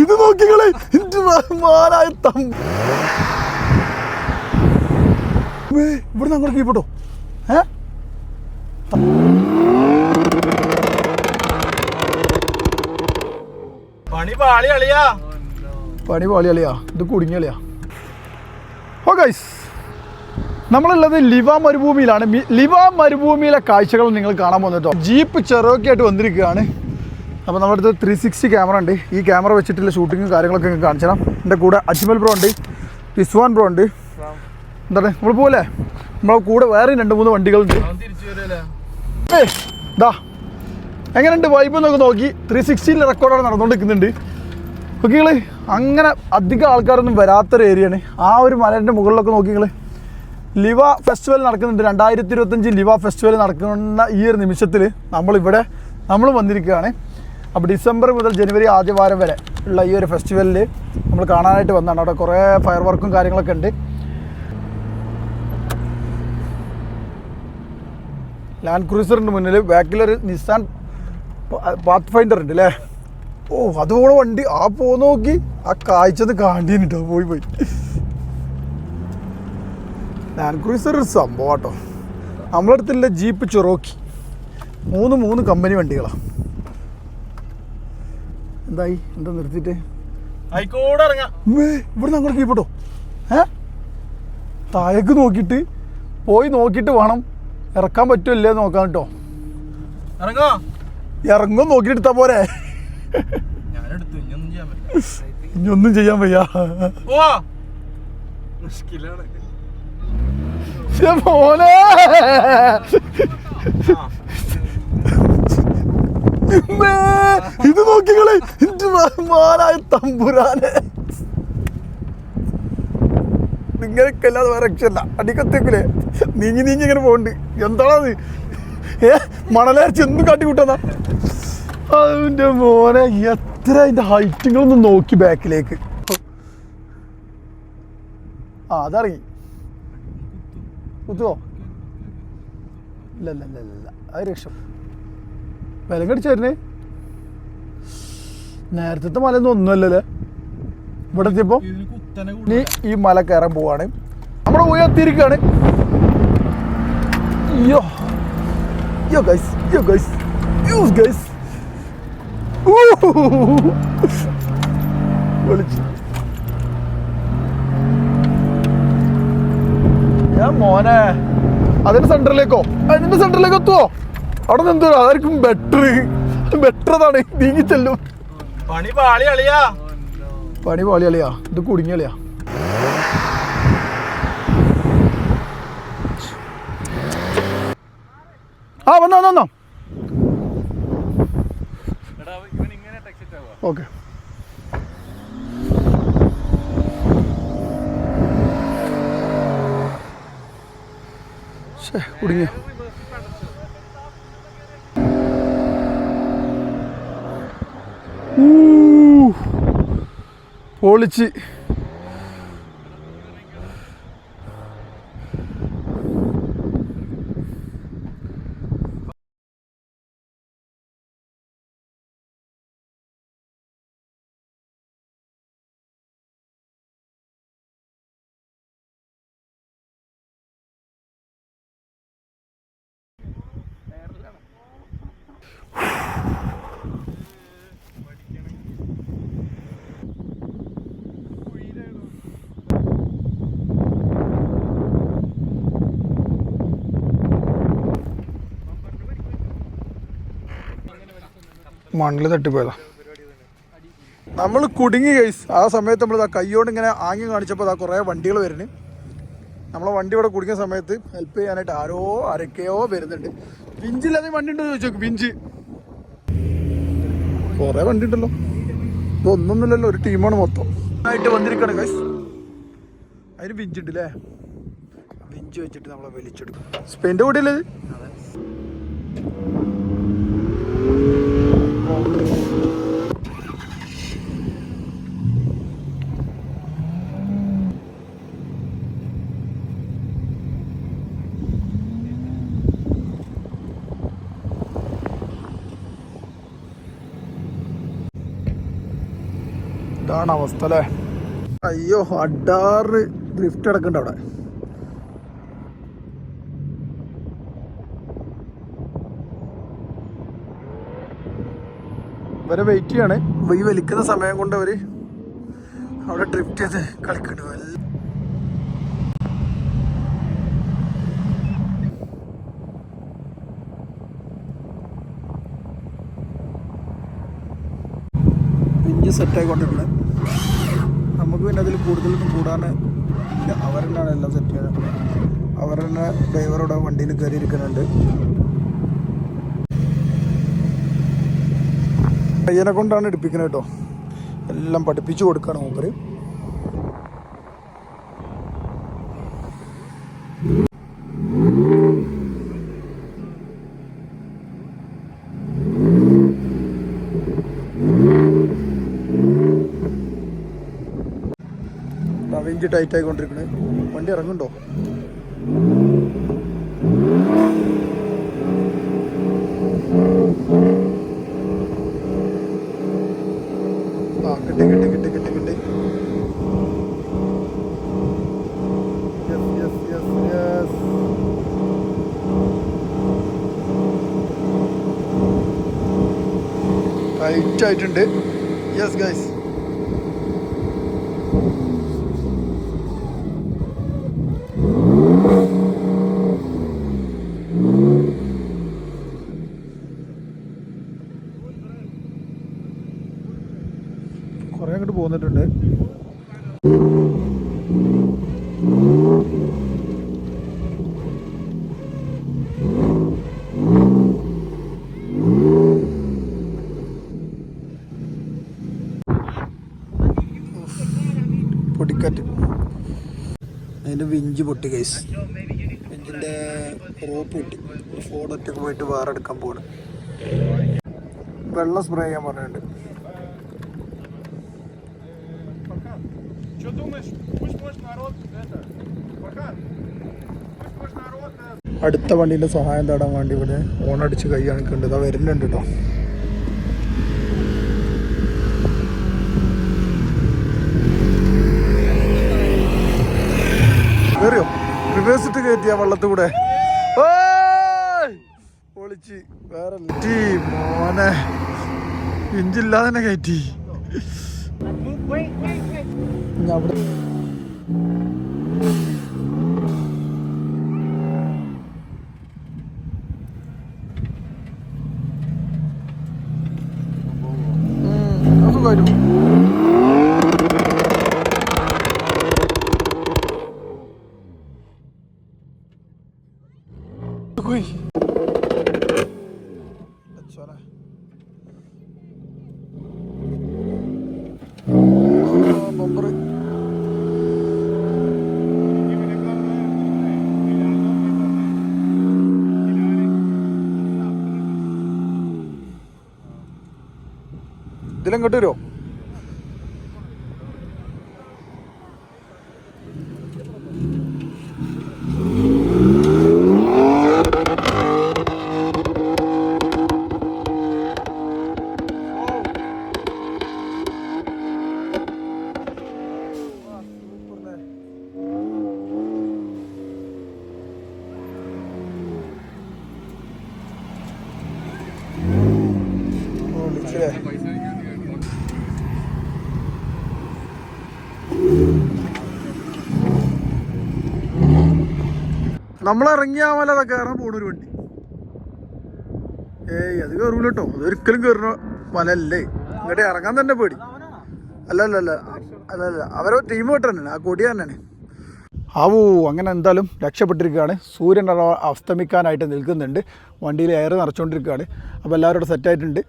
ഇത് നോക്കികളെ ഇത് മാനായ തം മേ, ഇവിടുന്ന് അങ്ങോട്ട് കീപ്പെട്ടോ ഏ? പണി പാളി അളിയാ പണി പാളി ഇത് കുടുങ്ങി അളിയാ ഓ ഗൈസ് നമ്മളുള്ളത് ലിവ മരുഭൂമിയിലാണ്. ലിവ മരുഭൂമിയിലെ കാഴ്ചകൾ നിങ്ങൾ കാണാൻ പോകുന്നത് ജീപ്പ് ചെറുതൊക്കെ ആയിട്ട് വന്നിരിക്കുകയാണ്. അപ്പോൾ നമ്മുടെ അടുത്ത് ത്രീ സിക്സ്റ്റി ക്യാമറ ഉണ്ട്. ഈ ക്യാമറ വെച്ചിട്ടുള്ള ഷൂട്ടിങ്ങും കാര്യങ്ങളൊക്കെ നിങ്ങൾക്ക് കാണിച്ചു തരാം എന്റെ കൂടെ അജ്മൽ ബ്രോ ഉണ്ട്. റിസ്വാൻ ബ്രോ ഉണ്ട്. എന്താണ്? നമ്മൾ പോലെ നമ്മളെ കൂടെ വേറെ രണ്ട് മൂന്ന് വണ്ടികളുണ്ട്. ദാ. എങ്ങനെയുണ്ട് വൈബ് എന്നൊക്കെ നോക്കി. ത്രീ സിക്സ്റ്റിയിൽ റെക്കോർഡാണ് നടന്നുകൊണ്ടിരിക്കുന്നുണ്ട്. ഓക്കെ നിങ്ങൾ അങ്ങനെ അധികം ആൾക്കാരൊന്നും വരാത്തൊരു ഏരിയയാണ് ആ ഒരു മലേന്റെ മുകളിലൊക്കെ നോക്കി നിങ്ങൾ ലിവ ഫെസ്റ്റിവൽ നടക്കുന്നുണ്ട്. രണ്ടായിരത്തി ഇരുപത്തഞ്ച് ലിവ ഫെസ്റ്റിവൽ നടക്കുന്ന ഈ ഒരു നിമിഷത്തിൽ നമ്മളിവിടെ നമ്മൾ വന്നിരിക്കുകയാണ്. അപ്പോൾ ഡിസംബർ മുതൽ ജനുവരി ആദ്യ വാരം വരെ ഉള്ള ഈ ഒരു ഫെസ്റ്റിവലിൽ നമ്മൾ കാണാനായിട്ട് വന്നതാണ്. അവിടെ കുറേ ഫയർ വർക്കും കാര്യങ്ങളൊക്കെ ഉണ്ട്. ലാൻഡ് ക്രൂസറിന്റെ മുന്നിൽ ബാക്കിലൊരു നിസാൻ പാത്ത് ഫൈൻഡർ ഉണ്ട് അല്ലേ ഓ അതുപോലെ വണ്ടി ആ പോ നോക്കി ആ കാഴ്ചന്ന് കാണ്ടീനിട്ടോ പോയി പോയി. ലാൻഡ് ക്രൂസർ ഒരു സംഭവം കേട്ടോ നമ്മളടുത്തുള്ള ജീപ്പ് ചൊറോക്കി. മൂന്ന് മൂന്ന് കമ്പനി വണ്ടികളാണ് എന്തായി? എന്താ നിർത്തിട്ടെ ഇവിടുന്ന് അങ്ങോട്ട് കീപ്പെട്ടോ ഏ? താഴേക്ക് നോക്കിയിട്ട് പോയി നോക്കിയിട്ട് വേണം. ഇറക്കാൻ പറ്റുമല്ലേ നോക്കാൻ കേട്ടോ. ഇറങ്ങോ. ഇറങ്ങും നോക്കിയിട്ട് എടുത്താ പോരെ. ഞാൻ എടുത്തു ഇനിയൊന്നും ചെയ്യാൻ പറ്റില്ല. ഇനി ഒന്നും ചെയ്യാൻ വയ്യ. മോനെ. ഇത് നോക്കിക്കളെ മാനായ തമ്പുരാനെ. നിങ്ങൾക്കല്ലാതെ വേറെ രക്ഷല്ല അടിക്കത്തേക്കില്ലേ? നീങ്ങി നീങ്ങി ഇങ്ങനെ പോകണ്ട്. എന്താണത് ഏ മണലേർച്ച എന്തും കാട്ടിക്കൂട്ടാ അതിന്റെ മോനെ എത്ര അതിന്റെ ഹൈറ്റുകളൊന്നും നോക്കി ബാക്കിലേക്ക് ആ അതറിയി. കുത്തുവോ? ഇല്ല ഇല്ല ഇല്ല അത് രക്ഷ വിലം കടിച്ചായിരുന്നേ നേരത്തെ മലയൊന്നും ഒന്നുമല്ലല്ലേ? ഇവിടെ എത്തിയപ്പോ ഇനി ഈ മല കയറാൻ പോവാണ്. നമ്മുടെ ഉയർത്തിയിരിക്കുകയാണ് അയ്യോ. യോ ഗൈസ് യോ ഗൈസ് യൂസ് ഗൈസ് വിളിച്ചു. ഞാൻ മോനെ അതിന്റെ സെന്ററിലേക്കോ അതിന്റെ സെന്ററിലേക്ക് എത്തുവോ? അവിടെ നിന്ന് എന്തോ അതായിരിക്കും ബെറ്റർ ബെറ്റർ അതാണ്. നീങ്ങി ചെല്ലും. പണി പാളി അളിയാ പണി പാളി അളിയാ ഇത് കുടുങ്ങി അളിയാ ആ വന്നോ, വന്നോ ഓക്കെ. കുടുങ്ങിയോ പൊളിച്ച്. മണ്ണിൽ തട്ടിപ്പോയതാ. നമ്മൾ കുടുങ്ങി കൈസ് ആ സമയത്ത് നമ്മൾ കൈയോണ്ട് ഇങ്ങനെ ആങ്ങി കാണിച്ചപ്പോൾ ഇതാ കുറേ വണ്ടികൾ വരുന്നു. നമ്മളെ വണ്ടി ഇവിടെ കുടുങ്ങിയ സമയത്ത് ഹെൽപ്പ് ചെയ്യാനായിട്ട് ആരോ ആരൊക്കെയോ വരുന്നുണ്ട്. പിഞ്ചില്ലാതെ വണ്ടി ഉണ്ടോ ചോദിച്ചു പിഞ്ച് കുറേ വണ്ടി ഉണ്ടല്ലോ. ഇതൊന്നൊന്നുമില്ലല്ലോ ഒരു ടീമാണ് മൊത്തം. ആയിട്ട് വന്നിരിക്കണം കൈസ് അതിന് പിഞ്ച് ഉണ്ട് അല്ലേ പിഞ്ച് വെച്ചിട്ട് നമ്മളെ വലിച്ചെടുക്കും. സ്പെയിന്റെ കൂടെ അല്ലേ ഇത്? അവസ്ഥ അല്ലേ? അയ്യോ അഡാറ് ഡ്രിഫ്റ്റ് അടക്കണ്ട അവിടെ. ഇവരെ വെയിറ്റ് ചെയ്യാണ്. ഈ വലിക്കുന്ന സമയം കൊണ്ട് അവർ അവിടെ ഡ്രിഫ്റ്റ് ചെയ്ത് കളിക്കുന്നു പിഞ്ച് സെറ്റായി കൊണ്ടിട്ടുണ്ട് നമുക്ക് പിന്നെ അതിൽ കൂടുതലൊന്നും കൂടാൻ. അവരെന്നാണ് എല്ലാം സെറ്റ് ചെയ്തത് അവരെന്നെ ഡ്രൈവറോടെ വണ്ടിയിൽ കയറി ഇരിക്കുന്നുണ്ട് പയ്യനെ കൊണ്ടാണ് എടുപ്പിക്കുന്നത് കേട്ടോ എല്ലാം പഠിപ്പിച്ചു കൊടുക്കണം മൂപ്പര്. ടൈറ്റ് ആയിക്കൊണ്ടിരിക്കണേ. വണ്ടി ഇറങ്ങുന്നുണ്ടോ ആ കിട്ടി കിട്ടി കിട്ടി കിട്ടി കിട്ടി yes yes yes yes tight ആയിട്ടുണ്ട്. യെസ് ഗൈസ് കുറേ അങ്ങോട്ട് പോന്നിട്ടുണ്ട് പൊടിക്കാറ്റ്. അതിന്റെ വിഞ്ച് പൊട്ടി കേസ് വിഞ്ചിന്റെ റോപ്പ് പൊട്ടി. ഫോണൊറ്റൊക്കെ പോയിട്ട് വേറെ എടുക്കാൻ പോണ് വെള്ളം സ്പ്രേ ചെയ്യാൻ പറഞ്ഞിട്ടുണ്ട്. അടുത്ത വണ്ടീന്റെ സഹായം തേടാൻ വേണ്ടി ഇവിടെ ഓണടിച്ച് കൈ കാണിക്കുന്നുണ്ട്. ഇതാ വരുന്നുണ്ട് കേട്ടോ ഇട്ട് കയറ്റിയ വള്ളത്തിൽ കൂടെ. ഓയ്! പൊളിച്ച്. വേറെ മോനെ. ഇഞ്ചില്ലാതെ തന്നെ കയറ്റി അവിടെ വരും. ഇതിലെങ്ങോട്ട് വരുമോ ഓ വിളിച്ചില്ലേ നമ്മൾ ഇറങ്ങിയ മല കയറാൻ പോണ ഒരു വണ്ടി. ഏയ് അത് കയറൂല കേട്ടോ അതൊരിക്കലും കയറുന്ന മലല്ലേ ഇങ്ങോട്ട് ഇറങ്ങാൻ തന്നെ പേടി. അല്ല അല്ല അല്ല അല്ല അല്ല അവരോ ടീം തന്നെയാണ് ആ കൊടി തന്നെയാണ്. ആവൂ അങ്ങനെ എന്തായാലും രക്ഷപ്പെട്ടിരിക്കുകയാണ്. സൂര്യൻ അസ്തമിക്കാനായിട്ട് നിൽക്കുന്നുണ്ട്. വണ്ടിയിൽ എയർ നിറച്ചുകൊണ്ടിരിക്കുകയാണ് അപ്പോൾ എല്ലാവരും സെറ്റായിട്ടുണ്ട്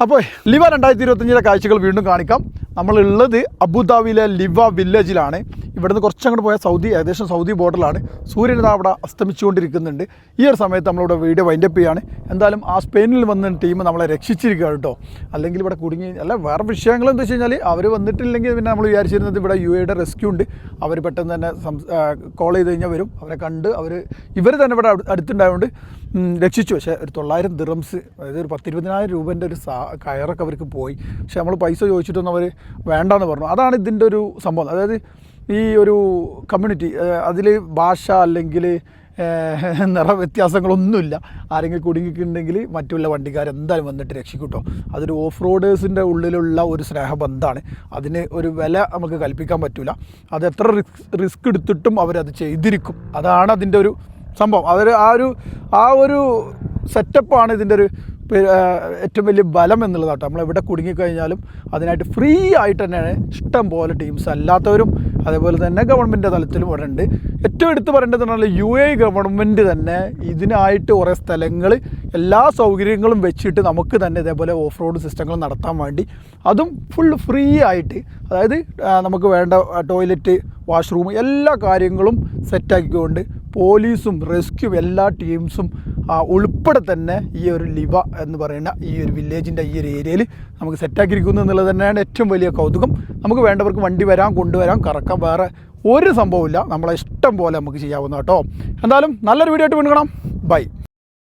അപ്പോൾ ലിവ രണ്ടായിരത്തി ഇരുപത്തഞ്ചിലെ കാഴ്ചകൾ വീണ്ടും കാണിക്കാം. നമ്മളുള്ളത് അബുദാബിയിലെ ലിവ വില്ലേജിലാണ്. ഇവിടുന്ന് കുറച്ചങ്ങോട്ട് പോയാൽ സൗദി ഏകദേശം സൗദി ബോർഡറിലാണ്. സൂര്യൻ അവിടെ അസ്തമിച്ചുകൊണ്ടിരിക്കുന്നുണ്ട്. ഈ ഒരു സമയത്ത് നമ്മളിവിടെ വീഡിയോ വൈൻഡപ്പ് ചെയ്യാണ്. എന്തായാലും ആ സ്പെയിനിൽ വന്ന ടീം നമ്മളെ രക്ഷിച്ചിരിക്കുക കേട്ടോ. അല്ലെങ്കിൽ ഇവിടെ കുടുങ്ങി അല്ല വേറെ വിഷയങ്ങൾ എന്താ വെച്ച് കഴിഞ്ഞാൽ അവർ വന്നിട്ടില്ലെങ്കിൽ പിന്നെ നമ്മൾ വിചാരിച്ചിരുന്നത് ഇവിടെ യു എയുടെ റെസ്ക്യൂ ഉണ്ട്. അവർ പെട്ടെന്ന് തന്നെ കോൾ ചെയ്ത് കഴിഞ്ഞാൽ വരും. അവരെ കണ്ട് അവർ ഇവർ തന്നെ ഇവിടെ അടു- അടുത്തുണ്ടായതുകൊണ്ട് രക്ഷിച്ചു. പക്ഷേ ഒരു തൊള്ളായിരം ദിറംസ് അതായത് ഒരു പത്തിരുപതിനായിരം രൂപേന്റെ ഒരു സാ കയറൊക്കെ അവർക്ക് പോയി. പക്ഷേ നമ്മൾ പൈസ ചോദിച്ചിട്ടൊന്നും അവർ വേണ്ടാന്ന് പറഞ്ഞു. അതാണ് ഇതിന്റെ ഒരു സംഭവം. അതായത് ഈ ഒരു കമ്മ്യൂണിറ്റി അതിൽ ഭാഷ അല്ലെങ്കിൽ നിറ വ്യത്യാസങ്ങളൊന്നുമില്ല. ആരെങ്കിലും കുടുങ്ങിയിട്ടുണ്ടെങ്കിൽ മറ്റുള്ള വണ്ടിക്കാരെന്തായാലും വന്നിട്ട് രക്ഷിക്കൂട്ടോ. അതൊരു ഓഫ് റോഡേഴ്സിന്റെ ഉള്ളിലുള്ള ഒരു സ്നേഹബന്ധമാണ്. അതിന് ഒരു വില നമുക്ക് കൽപ്പിക്കാൻ പറ്റില്ല അത് എത്ര റിസ്ക് റിസ്ക് എടുത്തിട്ടും അവരത് ചെയ്തിരിക്കും. അതാണ് അതിന്റെ ഒരു സംഭവം. അതൊരു ആ ഒരു ആ ഒരു സെറ്റപ്പാണ് ഇതിന്റെ ഒരു ഏറ്റവും വലിയ ബലം എന്നുള്ളത് കേട്ടോ. നമ്മൾ എവിടെ കുടുങ്ങിക്കഴിഞ്ഞാലും അതിനായിട്ട് ഫ്രീ ആയിട്ട് തന്നെയാണ് ഇഷ്ടം പോലെ ടീംസ് അല്ലാത്തവരും അതേപോലെ തന്നെ ഗവൺമെന്റ് തലത്തിലും ഇവിടെ ഉണ്ട്. ഏറ്റവും എടുത്ത് പറയേണ്ടത് പറഞ്ഞാൽ യു എ ഗവൺമെന്റ് തന്നെ ഇതിനായിട്ട് കുറേ സ്ഥലങ്ങൾ എല്ലാ സൗകര്യങ്ങളും വെച്ചിട്ട് നമുക്ക് തന്നെ ഇതേപോലെ ഓഫ് റോഡ് സിസ്റ്റങ്ങൾ നടത്താൻ വേണ്ടി അതും ഫുൾ ഫ്രീ ആയിട്ട് അതായത് നമുക്ക് വേണ്ട ടോയ്ലറ്റ് വാഷ്റൂം എല്ലാ കാര്യങ്ങളും സെറ്റാക്കിക്കൊണ്ട് പോലീസും റെസ്ക്യൂ എല്ലാ ടീംസും ഉൾപ്പെടെ തന്നെ ഈ ഒരു ലിവ എന്ന് പറയുന്ന ഈ ഒരു വില്ലേജിന്റെ ഈ ഒരു ഏരിയയിൽ നമുക്ക് സെറ്റാക്കിയിരിക്കുന്നു എന്നുള്ളത് തന്നെയാണ് ഏറ്റവും വലിയ കൗതുകം. നമുക്ക് വേണ്ടവർക്ക് വണ്ടി വരാം കൊണ്ടുവരാം കറക്കാം. വേറെ ഒരു സംഭവമില്ല നമ്മളെ ഇഷ്ടം പോലെ നമുക്ക് ചെയ്യാവുന്ന കേട്ടോ. എന്തായാലും നല്ലൊരു വീഡിയോ ആയിട്ട് വീണ്ടും ബൈ